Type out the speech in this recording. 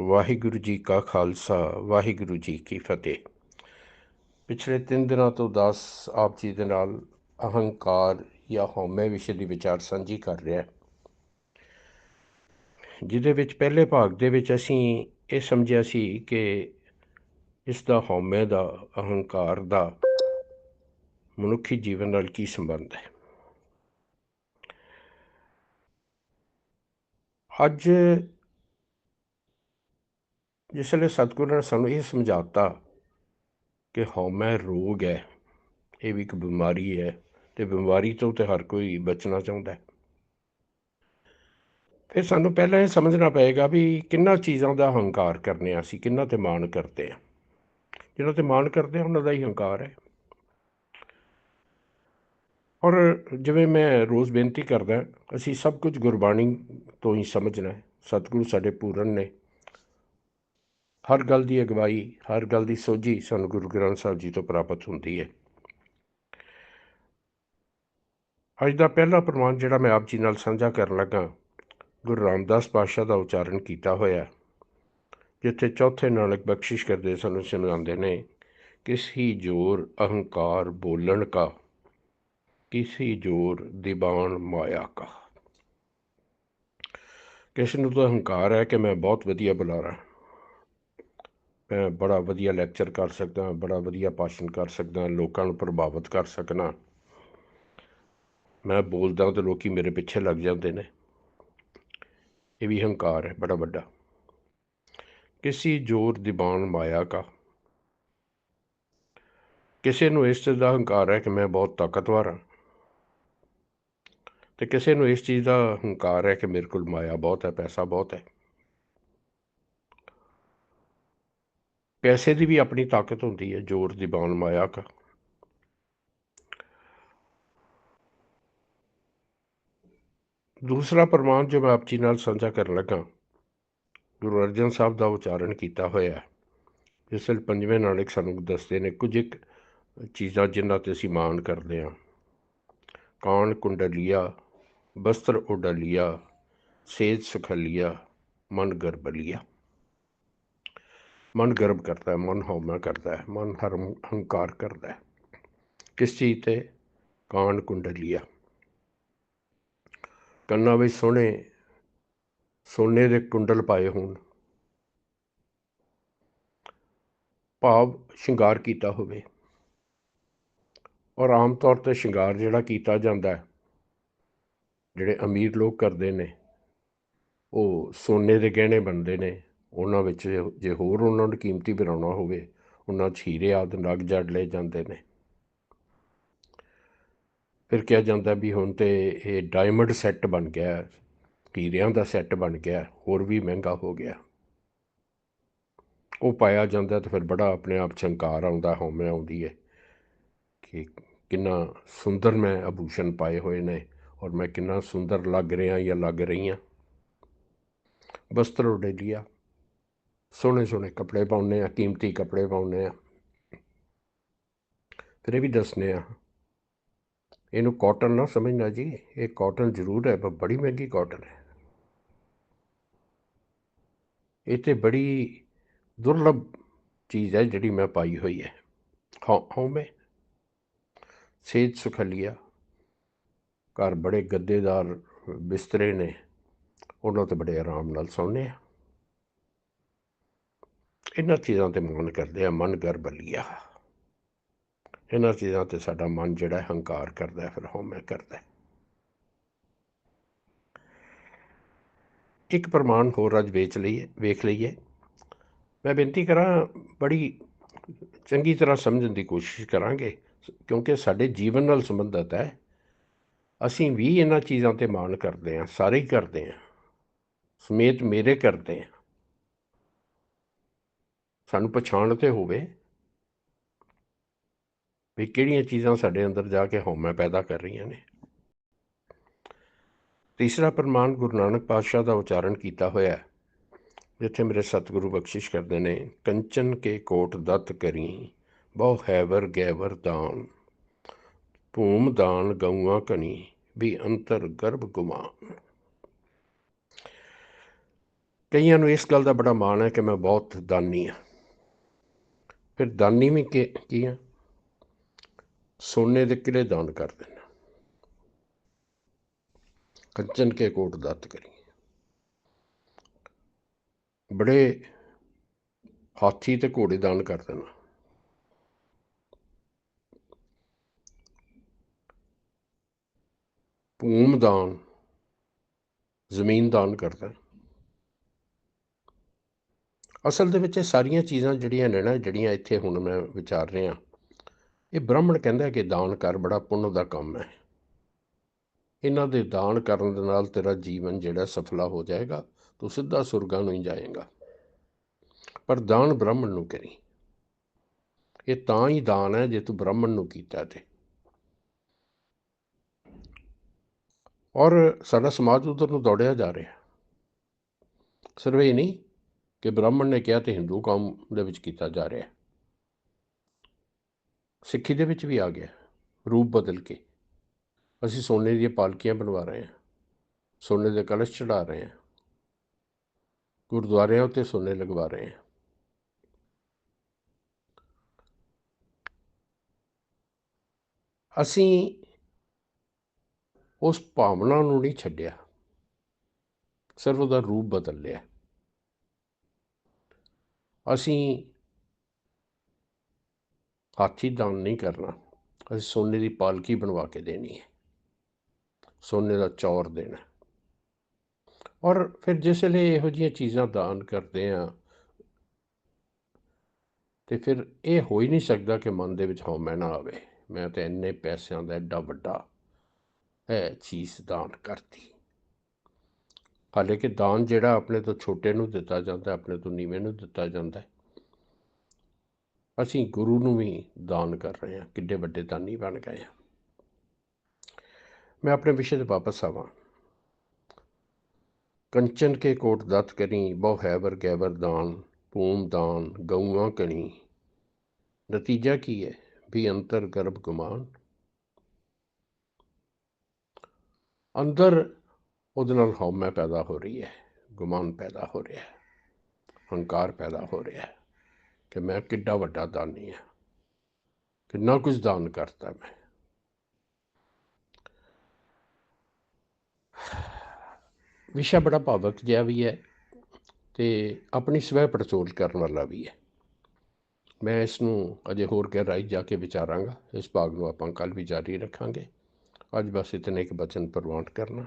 ਵਾਹਿਗੁਰੂ ਜੀ ਕਾ ਖਾਲਸਾ, ਵਾਹਿਗੁਰੂ ਜੀ ਕੀ ਫਤਿਹ। ਪਿਛਲੇ 3 ਦਿਨਾਂ ਤੋਂ ਦਾਸ ਆਪ ਜੀ ਦੇ ਨਾਲ ਅਹੰਕਾਰ ਜਾਂ ਹਉਮੈ ਵਿਸ਼ੇ ਦੀ ਵਿਚਾਰ ਸਾਂਝੀ ਕਰ ਰਿਹਾ ਹੈ। ਜਿਹਦੇ ਵਿੱਚ ਪਹਿਲੇ ਭਾਗ ਦੇ ਵਿੱਚ ਅਸੀਂ ਇਹ ਸਮਝਿਆ ਸੀ ਕਿ ਇਸ ਦਾ ਹਉਮੈ ਦਾ, ਅਹੰਕਾਰ ਦਾ ਮਨੁੱਖੀ ਜੀਵਨ ਨਾਲ ਕੀ ਸੰਬੰਧ ਹੈ। ਅੱਜ ਜਿਸ ਵੇਲੇ ਸਤਿਗੁਰੂ ਨੇ ਸਾਨੂੰ ਇਹ ਸਮਝਾਤਾ ਕਿ ਹਉਮੈ ਰੋਗ ਹੈ, ਇਹ ਵੀ ਇੱਕ ਬਿਮਾਰੀ ਹੈ ਤੇ ਬਿਮਾਰੀ ਤੋਂ ਤੇ ਹਰ ਕੋਈ ਬਚਣਾ ਚਾਹੁੰਦਾ ਹੈ। ਫਿਰ ਸਾਨੂੰ ਪਹਿਲਾਂ ਇਹ ਸਮਝਣਾ ਪਏਗਾ ਵੀ ਕਿੰਨਾ ਚੀਜ਼ਾਂ ਦਾ ਹੰਕਾਰ ਕਰਨੇ ਆ ਅਸੀਂ, ਕਿੰਨਾ ਤੇ ਮਾਣ ਕਰਦੇ ਆ। ਜਿਹਨਾਂ ਤੇ ਮਾਣ ਕਰਦੇ ਆ, ਉਹਨਾਂ ਦਾ ਹੀ ਹੰਕਾਰ ਹੈ। ਔਰ ਜਿਵੇਂ ਮੈਂ ਰੋਜ਼ ਬੇਨਤੀ ਕਰਦਾ, ਅਸੀਂ ਸਭ ਕੁਝ ਗੁਰਬਾਣੀ ਤੋਂ ਹੀ ਸਮਝਣਾ ਹੈ। ਸਤਿਗੁਰੂ ਸਾਡੇ ਪੂਰਨ ਨੇ। ਹਰ ਗੱਲ ਦੀ ਅਗਵਾਈ, ਹਰ ਗੱਲ ਦੀ ਸੋਝੀ ਸਾਨੂੰ ਗੁਰੂ ਗ੍ਰੰਥ ਸਾਹਿਬ ਜੀ ਤੋਂ ਪ੍ਰਾਪਤ ਹੁੰਦੀ ਹੈ। ਅੱਜ ਦਾ ਪਹਿਲਾ ਪ੍ਰਮਾਣ ਜਿਹੜਾ ਮੈਂ ਆਪ ਜੀ ਨਾਲ ਸਾਂਝਾ ਕਰਨ ਲੱਗਾ, ਗੁਰੂ ਰਾਮਦਾਸ ਪਾਤਸ਼ਾਹ ਦਾ ਉਚਾਰਨ ਕੀਤਾ ਹੋਇਆ ਜਿੱਥੇ ਚੌਥੇ ਨਾਨਕ ਬਖਸ਼ਿਸ਼ ਕਰਦੇ ਸਾਨੂੰ ਸਮਝਾਉਂਦੇ ਨੇ, ਕਿਸੀ ਜੋਰ ਅਹੰਕਾਰ ਬੋਲਣ ਕਾ, ਕਿਸੀ ਜੋਰ ਦੀਵਾਨ ਮਾਇਆ ਕਾ। ਕਿਸ ਨੂੰ ਤਾਂ ਹੰਕਾਰ ਹੈ ਕਿ ਮੈਂ ਬਹੁਤ ਵਧੀਆ ਬੁਲਾ ਰਹਾ ਮੈਂ ਬੜਾ ਵਧੀਆ ਲੈਕਚਰ ਕਰ ਸਕਦਾ ਬੜਾ ਵਧੀਆ ਭਾਸ਼ਣ ਕਰ ਸਕਦਾ ਲੋਕਾਂ ਨੂੰ ਪ੍ਰਭਾਵਿਤ ਕਰ ਸਕਣਾ ਮੈਂ ਬੋਲਦਾ ਤੇ ਲੋਕੀ ਮੇਰੇ ਪਿੱਛੇ ਲੱਗ ਜਾਂਦੇ ਨੇ। ਇਹ ਵੀ ਹੰਕਾਰ ਹੈ, ਬੜਾ ਵੱਡਾ। ਕਿਸੇ ਜੋਰ ਦੀਵਾਨ ਮਾਇਆ ਕਾ। ਕਿਸੇ ਨੂੰ ਇਸ ਚੀਜ਼ ਦਾ ਹੰਕਾਰ ਹੈ ਕਿ ਮੈਂ ਬਹੁਤ ਤਾਕਤਵਰ ਹਾਂ। ਤੇ ਕਿਸੇ ਨੂੰ ਇਸ ਚੀਜ਼ ਦਾ ਹੰਕਾਰ ਹੈ ਕਿ ਮੇਰੇ ਕੋਲ ਮਾਇਆ ਬਹੁਤ ਹੈ, ਪੈਸਾ ਬਹੁਤ ਹੈ। ਪੈਸੇ ਦੀ ਵੀ ਆਪਣੀ ਤਾਕਤ ਹੁੰਦੀ ਹੈ, ਜ਼ੋਰ ਦੀ ਬਾਣ ਮਾਇਆ ਕਾ। ਦੂਸਰਾ ਪ੍ਰਮਾਣ ਜੋ ਮੈਂ ਆਪ ਜੀ ਨਾਲ ਸਾਂਝਾ ਕਰਨ ਲੱਗਾ, ਗੁਰੂ ਅਰਜਨ ਸਾਹਿਬ ਦਾ ਉਚਾਰਨ ਕੀਤਾ ਹੋਇਆ ਹੈ, ਜਿਸ ਵਿੱਚ ਪੰਜਵੇਂ ਨਾਨਕ ਸਾਨੂੰ ਦੱਸਦੇ ਨੇ, ਕੁਝ ਇੱਕ ਚੀਜ਼ਾਂ ਜਿਨ੍ਹਾਂ ਤੇ ਅਸੀਂ ਮਾਣ ਕਰਦੇ ਹਾਂ। ਕਾਨ ਕੁੰਡਲੀਆ, ਬਸਤਰ ਉਡਲੀਆ, ਸੇਜ ਸੁਖਲੀਆ, ਮਨ ਗਰਬਲੀਆ। ਮਨ ਗਰਬ ਕਰਦਾ ਹੈ, ਮਨ ਹਉਮੈ ਕਰਦਾ ਹੈ, ਮਨ ਹਰਮ ਹੰਕਾਰ ਕਰਦਾ ਹੈ। ਕਿਸ ਚੀਜ਼ ਤੇ? ਕਾਨ ਕੁੰਡਲੀਆ। ਕੰਨਾਂ ਵਿੱਚ ਸੋਹਣੇ, ਸੋਨੇ ਦੇ ਕੁੰਡਲ ਪਾਏ ਹੋਣ। ਭਾਵ ਸ਼ਿੰਗਾਰ ਕੀਤਾ ਹੋਵੇ। ਔਰ ਆਮ ਤੌਰ ਤੇ ਸ਼ਿੰਗਾਰ ਜਿਹੜਾ ਕੀਤਾ ਜਾਂਦਾ ਹੈ, ਜਿਹੜੇ ਅਮੀਰ ਲੋਕ ਕਰਦੇ ਨੇ, ਉਹ ਸੋਨੇ ਦੇ ਗਹਿਣੇ ਬਣਦੇ ਨੇ ਉਹਨਾਂ ਵਿੱਚ ਜੇ ਹੋਰ ਉਹਨਾਂ ਨੂੰ ਕੀਮਤੀ ਬਣਾਉਣਾ ਹੋਵੇ, ਉਹਨਾਂ 'ਚ ਹੀਰੇ ਆਦਿ ਨਗ ਜੜ ਲਏ ਜਾਂਦੇ ਨੇ। ਫਿਰ ਕਿਹਾ ਜਾਂਦਾ ਵੀ ਹੁਣ ਤੇ ਇਹ ਡਾਇਮੰਡ ਸੈੱਟ ਬਣ ਗਿਆ ਹੀਰਿਆਂ ਦਾ ਸੈੱਟ ਬਣ ਗਿਆ, ਹੋਰ ਵੀ ਮਹਿੰਗਾ ਹੋ ਗਿਆ। ਉਹ ਪਾਇਆ ਜਾਂਦਾ ਤਾਂ ਫਿਰ ਬੜਾ ਆਪਣੇ ਆਪ ਚੰਕਾਰ ਆਉਂਦਾ, ਹਉਮੈ ਆਉਂਦੀ ਹੈ ਕਿ ਕਿੰਨਾ ਸੁੰਦਰ ਮੈਂ ਆਭੂਸ਼ਣ ਪਾਏ ਹੋਏ ਨੇ ਔਰ ਮੈਂ ਕਿੰਨਾ ਸੁੰਦਰ ਲੱਗ ਰਿਹਾ ਜਾਂ ਲੱਗ ਰਹੀ ਹਾਂ ਬਸਤਰ ਉਡੇ ਲਿਆ। ਸੋਹਣੇ ਸੋਹਣੇ ਕੱਪੜੇ ਪਾਉਨੇ ਆ ਕੀਮਤੀ ਕੱਪੜੇ ਪਾਉਨੇ ਆ ਫਿਰ ਇਹ ਵੀ ਦੱਸਨੇ ਆ ਇਹਨੂੰ ਕਾਟਨ ਨਾ ਸਮਝਣਾ ਜੀ, ਇਹ ਕਾਟਨ ਜ਼ਰੂਰ ਹੈ, ਪਰ ਬੜੀ ਮਹਿੰਗੀ ਕਾਟਨ ਹੈ। ਇਹ ਤੇ ਬੜੀ ਦੁਰਲਭ ਚੀਜ਼ ਹੈ, ਜਿਹੜੀ ਮੈਂ ਪਾਈ ਹੋਈ ਹੈ। ਹਾਂ ਹਾਂ ਮੈਂ। ਸੇਜ ਸੁਖਲੀਆ। ਘਰ ਬੜੇ ਗੱਦੇਦਾਰ ਬਿਸਤਰੇ ਨੇ। ਉਹਨਾਂ ਤੇ ਬੜੇ ਆਰਾਮ ਨਾਲ ਸੌਂਦੇ ਆ ਇਹਨਾਂ ਚੀਜ਼ਾਂ ਤੇ ਮਨ ਕਰਦੇ ਆ, ਮਨ ਗਰਬ ਬਲੀਆ ਇਹਨਾਂ ਚੀਜ਼ਾਂ ਤੇ ਸਾਡਾ ਮਨ ਜਿਹੜਾ ਹੰਕਾਰ ਕਰਦਾ ਫਿਰ ਹਉਮੈ ਕਰਦਾ ਇੱਕ ਪ੍ਰਮਾਣ ਹੋਰ ਅੱਜ ਵੇਚ ਲਈਏ, ਵੇਖ ਲਈਏ। ਮੈਂ ਬੇਨਤੀ ਕਰਾਂ, ਬੜੀ ਚੰਗੀ ਤਰ੍ਹਾਂ ਸਮਝਣ ਦੀ ਕੋਸ਼ਿਸ਼ ਕਰਾਂਗੇ, ਕਿਉਂਕਿ ਸਾਡੇ ਜੀਵਨ ਨਾਲ ਸੰਬੰਧਿਤ ਹੈ। ਅਸੀਂ ਵੀ ਇਹਨਾਂ ਚੀਜ਼ਾਂ ਤੇ ਮਾਣ ਕਰਦੇ ਹਾਂ, ਸਾਰੇ ਹੀ ਕਰਦੇ ਹਾਂ। ਸਮੇਤ ਮੇਰੇ ਕਰਦੇ ਹਾਂ। ਸਾਨੂੰ ਪਛਾਣ ਤੇ ਹੋਵੇ ਵੀ ਕਿਹੜੀਆਂ ਚੀਜ਼ਾਂ ਸਾਡੇ ਅੰਦਰ ਜਾ ਕੇ ਹਉਮੈ ਪੈਦਾ ਕਰ ਰਹੀਆਂ ਨੇ। ਤੀਸਰਾ ਪ੍ਰਮਾਣ ਗੁਰੂ ਨਾਨਕ ਪਾਤਸ਼ਾਹ ਦਾ ਉਚਾਰਨ ਕੀਤਾ ਹੋਇਆ ਜਿੱਥੇ ਮੇਰੇ ਸਤਿਗੁਰੂ ਬਖਸ਼ਿਸ਼ ਕਰਦੇ ਨੇ, ਕੰਚਨ ਕੇ ਕੋਟ ਦਤ ਕਰੀ, ਬਹੁ ਹੈਵਰ ਗੈਵਰ ਦਾਨ, ਭੂਮ ਦਾਨ ਗਊਆਂ ਕਣੀ ਵੀ ਅੰਤਰ ਗਰਭ ਗੁਮਾਨ। ਕਈਆਂ ਨੂੰ ਇਸ ਗੱਲ ਦਾ ਬੜਾ ਮਾਣ ਹੈ ਕਿ ਮੈਂ ਬਹੁਤ ਦਾਨੀ ਹਾਂ। ਫਿਰ ਦਾਨੀ ਵੀ ਕੀ ਆ? ਸੋਨੇ ਦੇ ਕਿਲੇ ਦਾਨ ਕਰ ਦੇਣਾ ਕੰਚਨ ਕੇ ਕੋਟ ਦਾਤ ਕਰੀ। ਬੜੇ ਹਾਥੀ ਤੇ ਘੋੜੇ ਦਾਨ ਕਰ ਦੇਣਾ। ਭੂਮ ਦਾਨ, ਜ਼ਮੀਨ ਦਾਨ ਕਰਦਾ ਅਸਲ ਦੇ ਵਿੱਚ ਇਹ ਸਾਰੀਆਂ ਚੀਜ਼ਾਂ ਜਿਹੜੀਆਂ ਨੇ ਨਾ, ਜਿਹੜੀਆਂ ਇੱਥੇ ਹੁਣ ਮੈਂ ਵਿਚਾਰ ਰਿਹਾ, ਇਹ ਬ੍ਰਾਹਮਣ ਕਹਿੰਦਾ ਕਿ ਦਾਨ ਕਰ, ਬੜਾ ਪੁੰਨ ਦਾ ਕੰਮ ਹੈ। ਇਹਨਾਂ ਦੇ ਦਾਨ ਕਰਨ ਦੇ ਨਾਲ ਤੇਰਾ ਜੀਵਨ ਜਿਹੜਾ ਸਫਲਾ ਹੋ ਜਾਏਗਾ, ਤੂੰ ਸਿੱਧਾ ਸੁਰਗਾਂ ਨੂੰ ਹੀ ਜਾਏਗਾ। ਪਰ ਦਾਨ ਬ੍ਰਾਹਮਣ ਨੂੰ ਕਰੀ। ਇਹ ਤਾਂ ਹੀ ਦਾਨ ਹੈ ਜੇ ਤੂੰ ਬ੍ਰਾਹਮਣ ਨੂੰ ਕੀਤਾ ਤੇ। ਔਰ ਸਾਡਾ ਸਮਾਜ ਉਧਰ ਨੂੰ ਦੌੜਿਆ ਜਾ ਰਿਹਾ। ਸਰਵੇ ਨਹੀਂ ਕਿ ਬ੍ਰਾਹਮਣ ਨੇ ਕਿਹਾ ਤੇ ਹਿੰਦੂ ਕੌਮ ਦੇ ਵਿੱਚ ਕੀਤਾ ਜਾ ਰਿਹਾ ਸਿੱਖੀ ਦੇ ਵਿੱਚ ਵੀ ਆ ਗਿਆ, ਰੂਪ ਬਦਲ ਕੇ। ਅਸੀਂ ਸੋਨੇ ਦੀਆਂ ਪਾਲਕੀਆਂ ਬਣਵਾ ਰਹੇ ਹਾਂ, ਸੋਨੇ ਦੇ ਕਲਸ਼ ਚੜਾ ਰਹੇ ਹਾਂ, ਗੁਰਦੁਆਰਿਆਂ ਉੱਤੇ ਸੋਨੇ ਲਗਵਾ ਰਹੇ ਹਾਂ। ਅਸੀਂ ਉਸ ਭਾਵਨਾ ਨੂੰ ਨਹੀਂ ਛੱਡਿਆ। ਸਿਰਫ ਉਹਦਾ ਰੂਪ ਬਦਲ ਲਿਆ। ਅਸੀਂ ਹਾਥੀ ਦਾਨ ਨਹੀਂ ਕਰਨਾ। ਅਸੀਂ ਸੋਨੇ ਦੀ ਪਾਲਕੀ ਬਣਵਾ ਕੇ ਦੇਣੀ ਹੈ। ਸੋਨੇ ਦਾ ਚੌਰ ਦੇਣਾ। ਔਰ ਫਿਰ ਜਿਸ ਵੇਲੇ ਇਹੋ ਜਿਹੀਆਂ ਚੀਜ਼ਾਂ ਦਾਨ ਕਰਦੇ ਆ ਤੇ ਫਿਰ ਇਹ ਹੋ ਹੀ ਨਹੀਂ ਸਕਦਾ ਕਿ ਮਨ ਦੇ ਵਿੱਚ ਹਉਮੈ ਨਾ ਆਵੇ। ਮੈਂ ਤਾਂ ਇੰਨੇ ਪੈਸਿਆਂ ਦਾ ਐਡਾ ਵੱਡਾ ਇਹ ਚੀਜ਼ ਦਾਨ ਕਰਤੀ। ਹਾਲੇ ਦਾਨ ਜਿਹੜਾ ਆਪਣੇ ਤੋਂ ਛੋਟੇ ਨੂੰ ਦਿੱਤਾ ਜਾਂਦਾ, ਆਪਣੇ ਤੋਂ ਨੀਵੇਂ ਨੂੰ ਦਿੱਤਾ ਜਾਂਦਾ ਅਸੀਂ ਗੁਰੂ ਨੂੰ ਵੀ ਦਾਨ ਕਰ ਰਹੇ ਹਾਂ, ਕਿੱਡੇ ਵੱਡੇ ਦਾਨੀ ਬਣ ਗਏ ਹਾਂ। ਮੈਂ ਆਪਣੇ ਵਿਸ਼ੇ ਤੇ ਵਾਪਸ ਆਵਾਂ। ਕੰਚਨ ਕੇ ਕੋਟ ਦਤ ਕਰੀ, ਬਹੁ ਹੈਵਰ ਗੈਵਰ ਦਾਨ, ਪੂਮ ਦਾਨ, ਗਊਆਂ ਕਣੀ। ਨਤੀਜਾ ਕੀ ਹੈ? ਵੀ ਅੰਤਰ ਗਰਭ ਗੁਮਾਨ। ਅੰਦਰ ਉਹਦੇ ਨਾਲ ਹਉਮੈ ਪੈਦਾ ਹੋ ਰਹੀ ਹੈ, ਗੁਮਾਨ ਪੈਦਾ ਹੋ ਰਿਹਾ ਹੈ, ਹੰਕਾਰ ਪੈਦਾ ਹੋ ਰਿਹਾ ਹੈ ਕਿ ਮੈਂ ਕਿੱਡਾ ਵੱਡਾ ਦਾਨੀ ਹਾਂ, ਕਿੰਨਾ ਕੁਝ ਦਾਨ ਕਰਤਾ ਮੈਂ। ਵਿਸ਼ਾ ਬੜਾ ਭਾਵਕ ਜਿਹਾ ਵੀ ਹੈ ਤੇ ਆਪਣੀ ਸਵੈ ਪੜਚੋਲ ਕਰਨ ਵਾਲਾ ਵੀ ਹੈ। ਮੈਂ ਇਸ ਨੂੰ ਅਜੇ ਹੋਰ ਗਹਿਰਾਈ ਜਾ ਕੇ ਵਿਚਾਰਾਂਗਾ, ਇਸ ਭਾਗ ਨੂੰ ਆਪਾਂ ਕੱਲ ਵੀ ਜਾਰੀ ਰੱਖਾਂਗੇ। ਅੱਜ ਬਸ ਇਤਨੇ ਇੱਕ ਬਚਨ ਪ੍ਰਵਾਨ ਕਰਨਾ।